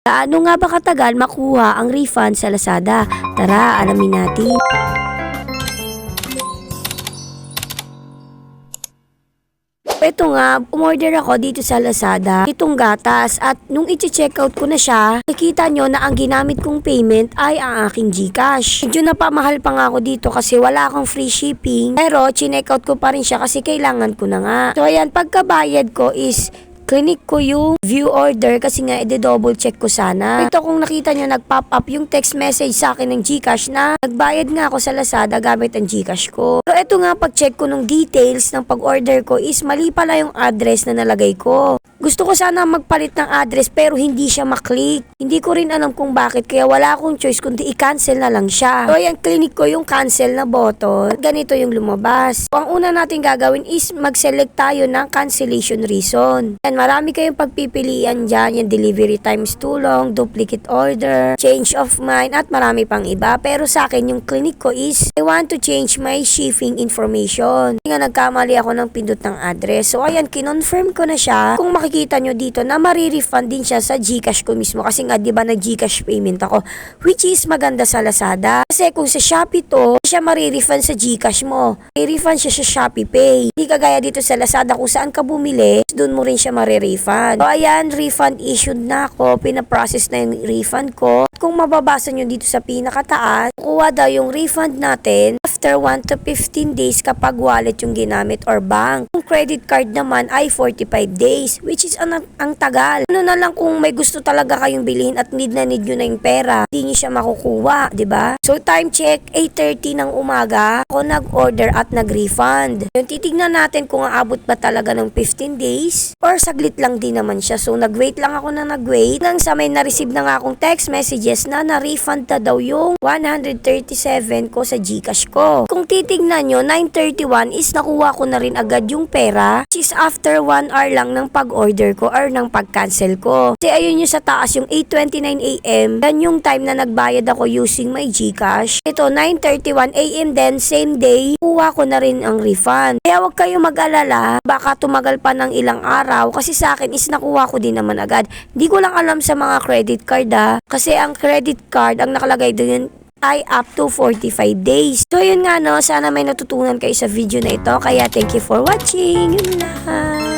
Gaano nga ba katagal makuha ang refund sa Lazada? Tara, alamin natin. Ito nga, umorder ako dito sa Lazada, itong gatas at nung i-checkout ko na siya, nakita nyo na ang ginamit kong payment ay ang aking Gcash. Medyo napamahal pa nga ako dito kasi wala akong free shipping, pero checkout ko pa rin siya kasi kailangan ko na nga. So ayan, pagkabayad ko is clinic ko yung view order kasi nga i-double check ko sana. Ito kung nakita nyo nag-pop up yung text message sa akin ng Gcash na nagbayad nga ako sa Lazada gamit ang Gcash ko. So ito nga pag-check ko ng details ng pag-order ko is mali pala yung address na nalagay ko. Gusto ko sana magpalit ng address pero hindi siya maklik. Hindi ko rin alam kung bakit kaya wala akong choice kundi i-cancel na lang siya. So ayan, clinic ko yung cancel na button. Ganito yung lumabas. So, ang una natin gagawin is mag-select tayo ng cancellation reason. Yan, marami kayong pagpipilian dyan. Yung delivery times too long, duplicate order, change of mind, at marami pang iba. Pero sa akin, yung clinic ko is I want to change my shipping information. Nga nagkamali ako ng pindot ng address. So ayan, kinonfirm ko na siya. Kung nyo dito na marirefund din siya sa Gcash ko mismo. Kasi nga, di ba, nag-Gcash payment ako. Which is maganda sa Lazada. Kasi kung sa Shopee to, siya marirefund sa Gcash mo. May-refund siya sa Shopee Pay. Hindi kagaya dito sa Lazada kung saan ka bumili, doon mo rin siya marirefund. So ayan, refund issued na ako. Pinaprocess na yung refund ko. Kung mababasa nyo dito sa pinakataas, kuha daw yung refund natin after 1 to 15 days kapag wallet yung ginamit or bank. Yung credit card naman ay 45 days, which is ang, ang tagal. Ano na lang kung may gusto talaga kayong bilhin at need na need nyo na yung pera, hindi nyo siya makukuha, ba? So time check, 8.30 ng umaga, ako nag-order at nag-refund. Yung titignan natin kung aabot ba talaga ng 15 days or saglit lang din naman siya. So nag-wait lang ako na nag-wait nang sa may na-receive na nga akong text messages na na-refund na daw yung 137 ko sa Gcash ko. Kung titignan nyo, 9.31 is nakuha ko na rin agad yung pera which is after 1 hour lang ng pag-order ko or ng pag-cancel ko. Kasi ayun yung sa taas, yung 8.29am, yan yung time na nagbayad ako using my Gcash. Ito, 9.31am then same day, kuha ko na rin ang refund. Kaya huwag kayo mag-alala, baka tumagal pa ng ilang araw kasi sa akin is nakuha ko din naman agad. Hindi ko lang alam sa mga credit card ha, kasi ang credit card, ang nakalagay doon ay up to 45 days. So yun nga no, sana may natutunan kayo sa video na ito. Kaya thank you for watching. Yun lang.